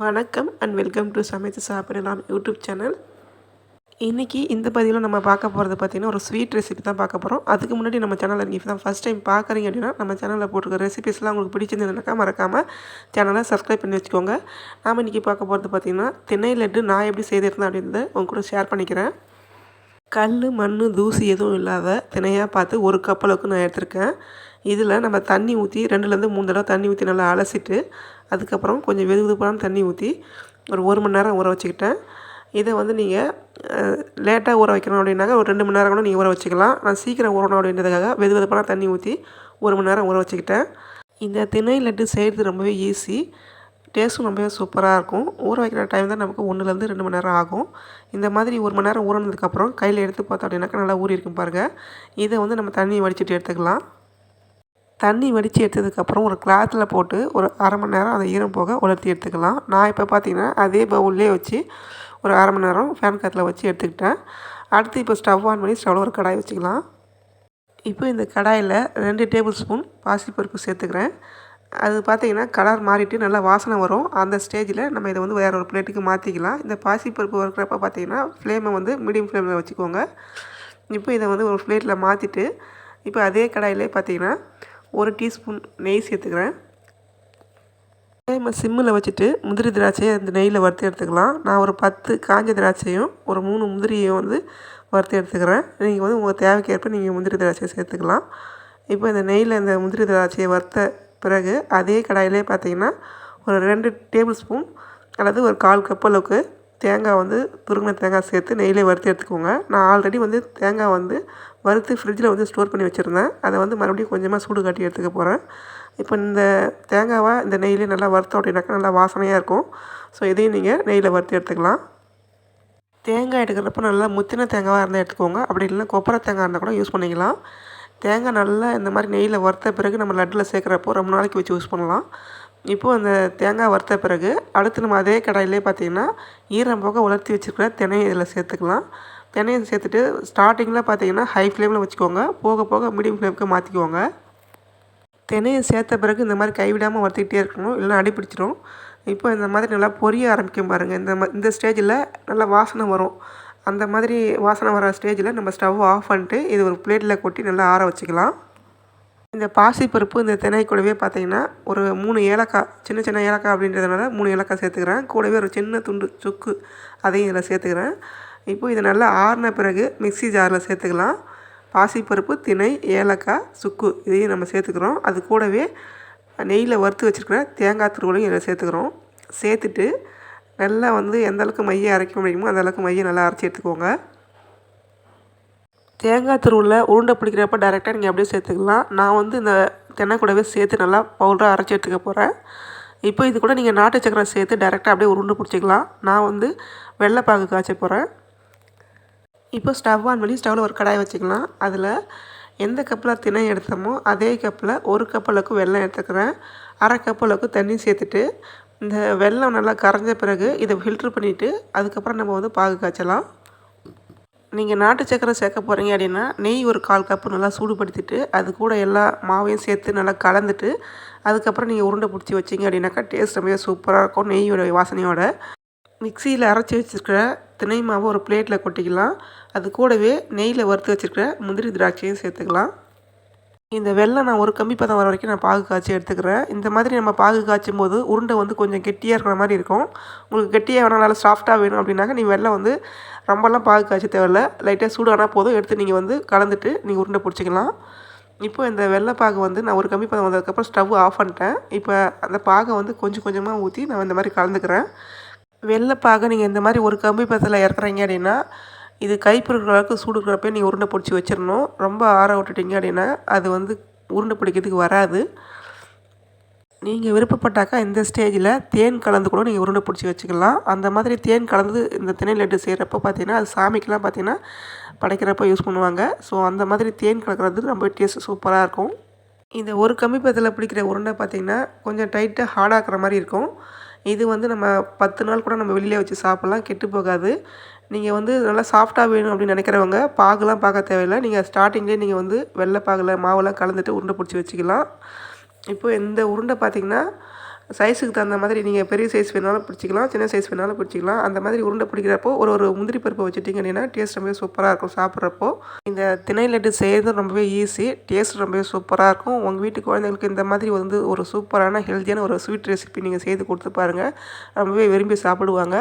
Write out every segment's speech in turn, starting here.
வணக்கம் and welcome to சமைத்து சாப்பிடலாம் யூடியூப் சேனல் இன்றைக்கி இந்த பதிவில் நம்ம பார்க்க போகிறது பார்த்திங்கன்னா ஒரு ஸ்வீட் ரெசிபி தான் பார்க்க போகிறோம் அதுக்கு முன்னாடி நம்ம சேனலில் நீங்கள் தான் ஃபஸ்ட் டைம் பார்க்குறீங்க அப்படின்னா நம்ம சேனலில் போட்டிருக்க ரெசிபிஸ்லாம் உங்களுக்கு பிடிச்சிருந்ததுனாக்கா மறக்காமல் சேனலை சப்ஸ்கிரைப் பண்ணி வச்சுக்கோங்க. நாம் இன்றைக்கி பார்க்க போகிறது பார்த்திங்கன்னா திணை லட்டு நான் எப்படி செய்திருந்தேன் அப்படின்றத உங்க கூட ஷேர் பண்ணிக்கிறேன். கல் மண் தூசி எதுவும் இல்லாத தினையாக பார்த்து ஒரு கப் அளவுக்கு நான் எடுத்திருக்கேன். இதில் நம்ம தண்ணி ஊற்றி ரெண்டுலேருந்து மூணு தடவை தண்ணி ஊற்றி நல்லா அலசிட்டு அதுக்கப்புறம் கொஞ்சம் வெது வெதுப்பான தண்ணி ஊற்றி ஒரு ஒரு மணி நேரம் ஊற வச்சுக்கிட்டேன். இதை வந்து நீங்கள் லேட்டாக ஊற வைக்கணும் அப்படின்னாக்க ஒரு ரெண்டு மணி நேரம் கூட நீங்கள் ஊற வச்சுக்கலாம். நான் சீக்கிரம் ஊறணும் அப்படின்றதுக்காக வெது வெதுப்பான தண்ணி ஊற்றி ஒரு மணி நேரம் ஊற வச்சுக்கிட்டேன். இந்த திணை லட்டு செய்கிறது ரொம்பவே ஈஸி. டேஸ்ட்டும் ரொம்பவே சூப்பராக இருக்கும். ஊற வைக்கிற டைம் தான் நமக்கு ஒன்றுலேருந்து ரெண்டு மணி நேரம் ஆகும். இந்த மாதிரி ஒரு மணி நேரம் ஊறினதுக்கப்புறம் கையில் எடுத்து பார்த்தோம் அப்படின்னாக்கா நல்லா ஊறி இருக்கும் பாருங்கள் இதை வந்து நம்ம தண்ணி வடிச்சிட்டு எடுத்துக்கலாம். தண்ணி வடித்து எடுத்ததுக்கப்புறம் ஒரு கிளாத்தில் போட்டு ஒரு அரை மணி நேரம் அந்த ஈரம் போக உலர்த்தி எடுத்துக்கலாம். நான் இப்போ பார்த்தீங்கன்னா அதே பவுல்லே வச்சு ஒரு அரை மணி நேரம் ஃபேன் காற்றுல வச்சு எடுத்துக்கிட்டேன். அடுத்து இப்போ ஸ்டவ் ஆன் பண்ணி ஸ்டவ்வில் ஒரு கடாய் வச்சுக்கலாம். இப்போ இந்த கடாயில் ரெண்டு டேபிள் ஸ்பூன் பாசிப்பருப்பு சேர்த்துக்கிறேன். அது பார்த்திங்கன்னா கலர் மாறிட்டு நல்லா வாசனை வரும். அந்த ஸ்டேஜில் நம்ம இதை வந்து வேறு ஒரு பிளேட்டுக்கு மாற்றிக்கலாம் இந்த பாசிப்பருப்பு வறுக்கிறப்ப பார்த்திங்கன்னா ஃப்ளேமை வந்து மீடியம் ஃப்ளேமில் வச்சுக்கோங்க. இப்போ இதை வந்து ஒரு பிளேட்டில் மாற்றிட்டு இப்போ அதே கடாயிலே பார்த்திங்கன்னா ஒரு டீஸ்பூன் நெய் சேர்த்துக்கிறேன். ஃப்ளேமை சிம்மில் வச்சுட்டு முந்திரி திராட்சையை அந்த நெய்யில் வறுத்து எடுத்துக்கலாம். நான் ஒரு பத்து காஞ்ச திராட்சையும் ஒரு மூணு முந்திரியும் வந்து வறுத்து எடுத்துக்கிறேன். நீங்கள் வந்து உங்கள் தேவைக்கேற்ப நீங்கள் முந்திரி திராட்சையை சேர்த்துக்கலாம். இப்போ இந்த நெய்யில் இந்த முந்திரி திராட்சையை வறுத்த பிறகு அதே கடாயிலே பார்த்தீங்கன்னா ஒரு ரெண்டு டேபிள் ஸ்பூன் அல்லது ஒரு கால் கப் அளவுக்கு தேங்காய் வந்து துருங்கின தேங்காய் சேர்த்து நெய்யிலே வறுத்து எடுத்துக்கோங்க. நான் ஆல்ரெடி வந்து தேங்காய் வந்து வறுத்து ஃப்ரிட்ஜில் வந்து ஸ்டோர் பண்ணி வச்சுருந்தேன். அதை வந்து மறுபடியும் கொஞ்சமாக சூடு காட்டி எடுத்துக்க போகிறேன் இப்போ இந்த தேங்காவை இந்த நெய்யிலே நல்லா வறுத்தோம் அப்படின்னாக்கா நல்லா வாசனையாக இருக்கும். ஸோ இதையும் நீங்கள் நெய்யில் வறுத்து எடுத்துக்கலாம். தேங்காய் எடுக்கிறப்ப நல்லா முத்தின தேங்காவாக இருந்தால் எடுத்துக்கோங்க. அப்படி இல்லைன்னா கொப்பரை தேங்காய் இருந்தால் கூட யூஸ் பண்ணிக்கலாம். தேங்காய் நல்லா இந்த மாதிரி நெய்யில் வறுத்த பிறகு நம்ம லட்டில் சேர்க்குறப்போ ரொம்ப நாளைக்கு வச்சு யூஸ் பண்ணலாம். இப்போது அந்த தேங்காய் வறுத்த பிறகு அடுத்து நம்ம அதே கடாயிலே பார்த்திங்கன்னா ஈரம் போக உலர்த்தி வச்சுருக்கிற தினையை இதில் சேர்த்துக்கலாம். தினையை சேர்த்துட்டு ஸ்டார்டிங்கில் பார்த்தீங்கன்னா ஹை ஃப்ளேமில் வச்சுக்கோங்க. போக போக மீடியம் ஃப்ளேமுக்கு மாற்றிக்கோங்க தினையை சேர்த்த பிறகு இந்த மாதிரி கைவிடாமல் வறுத்துக்கிட்டே இருக்கணும். இல்லைன்னா அடிப்பிடிச்சிடும் இப்போ இந்த மாதிரி நல்லா பொரிய ஆரம்பிக்கும் பாருங்கள் இந்த இந்த ஸ்டேஜில் நல்லா வாசனை வரும். அந்த மாதிரி வாசனை வர ஸ்டேஜில் நம்ம ஸ்டவ் ஆஃப் பண்ணிட்டு இது ஒரு பிளேட்டில் கொட்டி நல்லா ஆற வச்சுக்கலாம். இந்த பாசிப்பருப்பு இந்த திணை கூடவே பார்த்தீங்கன்னா ஒரு மூணு ஏலக்காய் சின்ன சின்ன ஏலக்காய் அப்படின்றதுனால மூணு ஏலக்காய் சேர்த்துக்கிறேன். கூடவே ஒரு சின்ன துண்டு சுக்கு அதையும் இதில் சேர்த்துக்கிறேன். இப்போது இதை நல்லா ஆறின பிறகு மிக்சி ஜாரில் சேர்த்துக்கலாம். பாசிப்பருப்பு திணை ஏலக்காய் சுக்கு இதையும் நம்ம சேர்த்துக்கிறோம். அது கூடவே நெய்யில் வறுத்து வச்சுருக்கிற தேங்காய் துருவலையும் இதில் சேர்த்துக்கிறோம். சேர்த்துட்டு நல்லா வந்து எந்த அளவுக்கு மையை அரைக்க முடியுமோ அந்தளவுக்கு மையை நல்லா அரைச்சி எடுத்துக்கோங்க. தேங்காய் துருவில் உருண்டை பிடிக்கிறப்ப டேரெக்டாக நீங்கள் அப்படியே சேர்த்துக்கலாம். நான் வந்து இந்த தென்னை கூடவே சேர்த்து நல்லா பவுடராக அரைச்சி எடுத்துக்க போகிறேன் இப்போ இது கூட நீங்கள் நாட்டு சக்கரை சேர்த்து டேரெக்டாக அப்படியே உருண்டை பிடிச்சிக்கலாம். நான் வந்து வெள்ளைப்பாகு காய்ச்ச போகிறேன் இப்போ ஸ்டவ் ஆன் பண்ணி ஸ்டவ்வில் ஒரு கடாய் வச்சுக்கலாம். அதில் எந்த கப்பில் திணை எடுத்தோமோ அதே கப்பில் ஒரு கப் அளவுக்கு எடுத்துக்கிறேன். அரை கப் அளவுக்கு தண்ணி சேர்த்துட்டு இந்த வெல்லம் நல்லா கரைஞ்ச பிறகு இதை ஃபில்ட்ரு பண்ணிவிட்டு அதுக்கப்புறம் நம்ம வந்து பாகு காய்ச்சலாம். நீங்கள் நாட்டு சக்கரை சேர்க்க போகிறீங்க அப்படின்னா நெய் ஒரு கால் கப்பு நல்லா சூடுபடுத்திட்டு அது கூட எல்லா மாவையும் சேர்த்து நல்லா கலந்துட்டு அதுக்கப்புறம் நீங்கள் உருண்டை பிடிச்சி வச்சிங்க அப்படின்னாக்கா டேஸ்ட் ரொம்ப சூப்பராக இருக்கும். நெய்யோட வாசனையோட. மிக்சியில் அரைச்சி வச்சுருக்கிற திணை மாவை ஒரு பிளேட்டில் கொட்டிக்கலாம். அது கூடவே நெய்யில் வறுத்து வச்சுருக்கிற முந்திரி திராட்சையும் சேர்த்துக்கலாம். இந்த வெள்ளை நான் ஒரு கம்பி பதம் வர வரைக்கும் நான் பாகு காய்ச்சி எடுத்துக்கிறேன். இந்த மாதிரி நம்ம பாகு காய்ச்சும் போது உருண்டை வந்து கொஞ்சம் கெட்டியாக இருக்கிற மாதிரி இருக்கும். உங்களுக்கு கெட்டியாக வேணாம் நல்லா சாஃப்டாக வேணும் அப்படின்னாக்க நீ வெள்ளை வந்து ரொம்பலாம் பாகு காய்ச்சி தேவையில்ல. லைட்டாக சூடானால் போதும். எடுத்து நீங்கள் வந்து கலந்துட்டு நீங்கள் உருண்டை பிடிச்சிக்கலாம். இப்போ இந்த வெள்ளை பாகு வந்து நான் ஒரு கம்பி பதம் வந்ததுக்கப்புறம் ஸ்டவ் ஆஃப் பண்ணிட்டேன். இப்போ அந்த பாகை வந்து கொஞ்சம் கொஞ்சமாக ஊற்றி நான் இந்த மாதிரி கலந்துக்கிறேன். வெள்ளை பாகை நீங்கள் இந்த மாதிரி ஒரு கம்பி பதத்தில் இறக்குறீங்க அப்படின்னா இது கைப்பொருட்கள் அளவுக்கு சூடு இருக்கிறப்ப நீங்கள் உருண்டை பிடிச்சி வச்சிடணும் ரொம்ப ஆற விட்டுட்டிங்க அப்படின்னா அது வந்து உருண்டை பிடிக்கிறதுக்கு வராது. நீங்கள் விருப்பப்பட்டாக்கா இந்த ஸ்டேஜில் தேன் கலந்து கூட நீங்கள் உருண்டை பிடிச்சி வச்சுக்கலாம். அந்த மாதிரி தேன் கலந்து இந்த திணை லட்டு செய்கிறப்ப பார்த்தீங்கன்னா அது சாமிக்கெலாம் பார்த்தீங்கன்னா படைக்கிறப்ப யூஸ் பண்ணுவாங்க. ஸோ அந்த மாதிரி தேன் கலக்கிறது ரொம்ப டேஸ்ட் சூப்பராக இருக்கும். இந்த ஒரு கம்மி பத்தில் பிடிக்கிற உருண்டை பார்த்திங்கன்னா கொஞ்சம் டைட்டாக ஹார்டாக்குற மாதிரி இருக்கும். இது வந்து நம்ம பத்து நாள் கூட நம்ம வெளியில் வச்சு சாப்பிட்லாம். கெட்டு போகாது. நீங்கள் வந்து நல்லா சாஃப்டாக வேணும் அப்படின்னு நினைக்கிறவங்க பாகுலாம் பார்க்க தேவையில்லை. நீங்கள் ஸ்டார்டிங்லேயே நீங்கள் வந்து வெள்ளை பாகில் மாவெல்லாம் கலந்துட்டு உருண்டை பிடிச்சி வச்சுக்கலாம். இப்போ இந்த உருண்டை பார்த்திங்கன்னா சைஸுக்கு தகுந்த மாதிரி நீங்கள் பெரிய சைஸ் வேணாலும் பிடிச்சிக்கலாம் சின்ன சைஸ் வேணாலும் பிடிச்சிக்கலாம். அந்த மாதிரி உருண்டை பிடிக்கிறப்போ ஒரு ஒரு முந்திரி பருப்பு வச்சுட்டிங்க அப்படின்னா டேஸ்ட் ரொம்பவே சூப்பராக இருக்கும் சாப்பிட்றப்போ. இந்த திணை லட்டு செய்கிறது ரொம்பவே ஈஸி டேஸ்ட் ரொம்பவே சூப்பராக இருக்கும். உங்கள் வீட்டு குழந்தைங்களுக்கு இந்த மாதிரி வந்து ஒரு சூப்பரான ஹெல்த்தியான ஒரு ஸ்வீட் ரெசிபி நீங்கள் செய்து கொடுத்து பாருங்கள் ரொம்பவே விரும்பி சாப்பிடுவாங்க.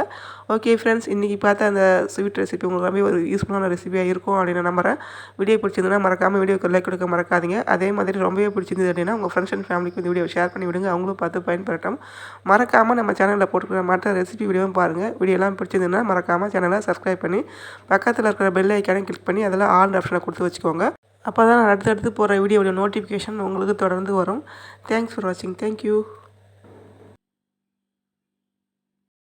ஓகே ஃப்ரெண்ட்ஸ் இன்றைக்கி பார்த்த அந்த ஸ்வீட் ரெசிபி உங்களுக்கு ரொம்பவே ஒரு யூஸ்ஃபுல்லான ரெசிபியாக இருக்கும் அப்படின்னு நம்புகிறேன் வீடியோ பிடிச்சிருந்ததுன்னா மறக்காமல் வீடியோக்கு லைக் கொடுக்க மறக்காதீங்க. அதே மாதிரி ரொம்பவே பிடிச்சிருந்தது அப்படின்னா உங்கள் ஃப்ரெண்ட்ஸ் அண்ட் ஃபேமிலிக்கு இந்த வீடியோ ஷேர் பண்ணி விடுங்க. அவங்களும் பார்த்து பயன்பெறட்டும் மறக்காமல் நம்ம சேனலில் போட்டுக்கிற மற்ற ரெசிபி வீடியோவும் பாருங்கள் வீடியோலாம் பிடிச்சிருந்ததுன்னா மறக்காமல் சேனலை சப்ஸ்கிரைப் பண்ணி பக்கத்தில் இருக்கிற பெல் ஐக்கானே கிளிக் பண்ணி அதில் ஆல் ஆப்ஷனை கொடுத்து வச்சுக்கோங்க. அப்போ தான் அடுத்தடுத்து போகிற வீடியோடைய நோட்டிஃபிகேஷன் உங்களுக்கு தொடர்ந்து வரும். தேங்க்ஸ் ஃபார் வாட்சிங் தேங்க்யூ